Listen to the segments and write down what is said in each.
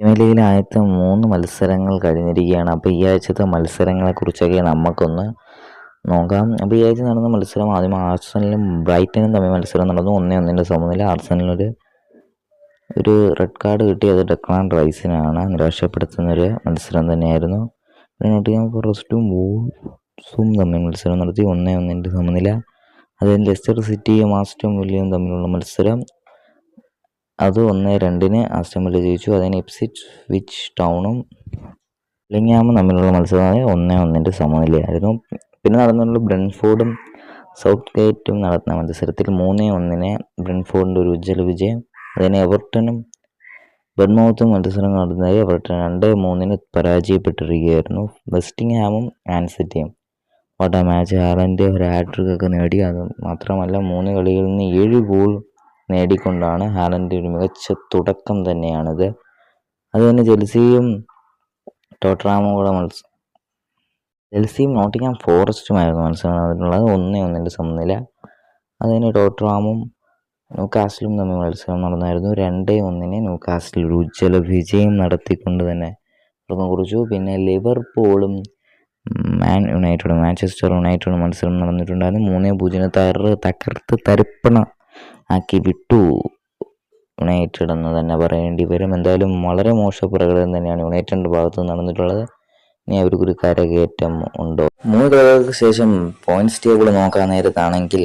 Premier ലീഗിലെ ആദ്യത്തെ മൂന്ന് മത്സരങ്ങൾ കഴിഞ്ഞിരിക്കുകയാണ്. അപ്പോൾ ഈ ആഴ്ചത്തെ മത്സരങ്ങളെക്കുറിച്ചൊക്കെ നമുക്കൊന്ന് നോക്കാം. അപ്പോൾ ഈ ആഴ്ച നടന്ന മത്സരം ആദ്യം ആർസണലും ബ്രൈറ്റനും തമ്മിൽ മത്സരം നടന്നു. ഒന്നേ ഒന്നിന്റെ സമനില ആർസണലിനൊരു ഒരു റെഡ് കാർഡ് കിട്ടിയത് ഡെക്ലാൻ റൈസിനാണ് നിരാശപ്പെടുത്തുന്നൊരു മത്സരം തന്നെയായിരുന്നു. നോട്ടിങ്ങാം ഫോറസ്റ്റും വൂൾസും തമ്മിൽ മത്സരം നടത്തി. ഒന്നേ ഒന്നിന്റെ സമനില. അതിന് ലെസ്റ്റർ സിറ്റിയും ആസ്റ്റം വില്ലിയും തമ്മിലുള്ള മത്സരം. അത് ഒന്ന് രണ്ടിന് ആസ്റ്റം ജയിച്ചു. അതിന് ഇപ്സിറ്റ് വിച്ച് ടൗണും ലിങ്ങാമും തമ്മിലുള്ള മത്സരമായ ഒന്നേ ഒന്നിന്റെ സമനിലയായിരുന്നു. പിന്നെ നടന്നുള്ള ബ്രൻഫോർഡും സൗത്ത് ഗേറ്റും നടന്ന മത്സരത്തിൽ മൂന്നേ ഒന്നിന് ബ്രൺഫോർഡിന്റെ ഒരു ഉജ്ജ്വല വിജയം. അതിന് എവർട്ടനും ബെർമൗത്തും മത്സരം നടന്നതായി എവർട്ടൺ രണ്ട് മൂന്നിന് പരാജയപ്പെട്ടിരിക്കുകയായിരുന്നു. വെസ്റ്റിംഗ് ഹാമും ആൻസിറ്റിയും വട മാച്ച് ആറിന്റെ ഒരു ഹാട്രിക് ഒക്കെ നേടി. അത് മാത്രമല്ല മൂന്ന് കളികളിൽ നിന്ന് ഏഴ് ഗോൾ നേടിക്കൊണ്ടാണ് ഹാലൻഡ് ഒരു മികച്ച തുടക്കം തന്നെയാണിത്. അത് തന്നെ ജെൽസിയും ടോട്ടറാമും കൂടെ മത്സരം ജെൽസിയും നോട്ടിങ്ങാം ഫോറസ്റ്റുമായിരുന്നു മത്സരം. നടന്നിട്ടുള്ളത് ഒന്നേ ഒന്നിന്റെ സമനില. അതിന് ടോട്ടറാമും ന്യൂകാസിലും തമ്മിൽ മത്സരം നടന്നായിരുന്നു. രണ്ടേ ഒന്നിന് കാസ്റ്റിൽ ഒരു ഉജ്ജ്വല വിജയം നടത്തിക്കൊണ്ട് തന്നെ തുടക്കം കുറിച്ചു. പിന്നെ ലിവർപൂളും മാൻ യുണൈറ്റഡും മാഞ്ചസ്റ്റർ യുണൈറ്റഡും മത്സരം നടന്നിട്ടുണ്ടായിരുന്നു. മൂന്നേ തകർ തകർത്ത് തരിപ്പണ ആക്കി വിട്ടു. യുണൈറ്റഡ് എന്ന് തന്നെ പറയേണ്ടി വരും. എന്തായാലും വളരെ മോശ പ്രകടനം തന്നെയാണ് യുണൈറ്റഡിന്റെ ഭാഗത്ത് നടന്നിട്ടുള്ളത്. ഇനി അവർക്കൊരു കരകയറ്റം ഉണ്ടോ? മൂന്ന് കളികൾക്ക് ശേഷം പോയിന്റ്സ് ടേബിൾ നോക്കാൻ നേരത്താണെങ്കിൽ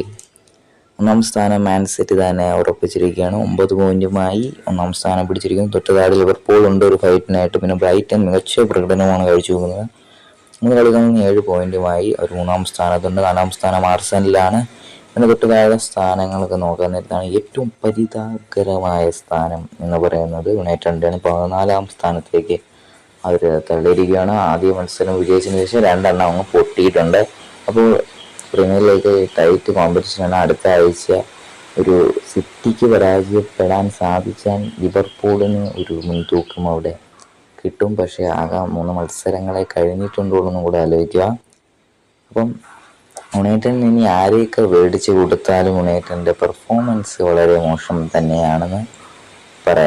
ഒന്നാം സ്ഥാനം മാൻ സിറ്റി തന്നെ ഉറപ്പിച്ചിരിക്കുകയാണ്. ഒമ്പത് പോയിന്റുമായി ഒന്നാം സ്ഥാനം പിടിച്ചിരിക്കുന്നു. തൊട്ട് താഴെ ലിവർപൂൾ ഉണ്ട്. ഒരു ഫൈറ്റിനായിട്ട് പിന്നെ ബ്രൈറ്റൺ മികച്ച പ്രകടനമാണ് കഴിച്ചു പോകുന്നത് മൂന്ന് കളികളിൽ നിന്ന് ഏഴ് പോയിന്റുമായി ഒരു മൂന്നാം സ്ഥാനത്തുണ്ട്. നാലാം സ്ഥാനം ആർസനിലാണ് പിന്നെ തൊട്ട് സ്ഥാനങ്ങളൊക്കെ നോക്കാൻ നേരത്താണ് ഏറ്റവും പരിതാപകരമായ സ്ഥാനം എന്ന് പറയുന്നത് യുണൈറ്റഡിന്റെയാണ് പതിനാലാം സ്ഥാനത്തേക്ക് അവർ തള്ളിയിരിക്കുകയാണ്. ആദ്യ മത്സരം വിജയിച്ചതിന് ശേഷം രണ്ടെണ്ണം അങ്ങ് പൊട്ടിയിട്ടുണ്ട്. അപ്പോൾ പ്രീമിയർ ലീഗ് ടൈറ്റ് കോമ്പറ്റീഷനാണ് അടുത്ത ആഴ്ച ഒരു സിറ്റിക്ക് പരാജയപ്പെടാൻ സാധിച്ചാൽ ലിവർപൂളിന് ഒരു മുൻതൂക്കം അവിടെ കിട്ടും. പക്ഷേ ആകെ മൂന്ന് മത്സരങ്ങളെ കഴിഞ്ഞിട്ടുണ്ടോ എന്നും കൂടെ ആലോചിക്കുക. അപ്പം യുണൈറ്റഡിന് ഇനി ആരെയൊക്കെ വേടിച്ചു കൊടുത്താലും ഉണേറ്റന്റെ പെർഫോമൻസ് വളരെ മോശം തന്നെയാണെന്ന്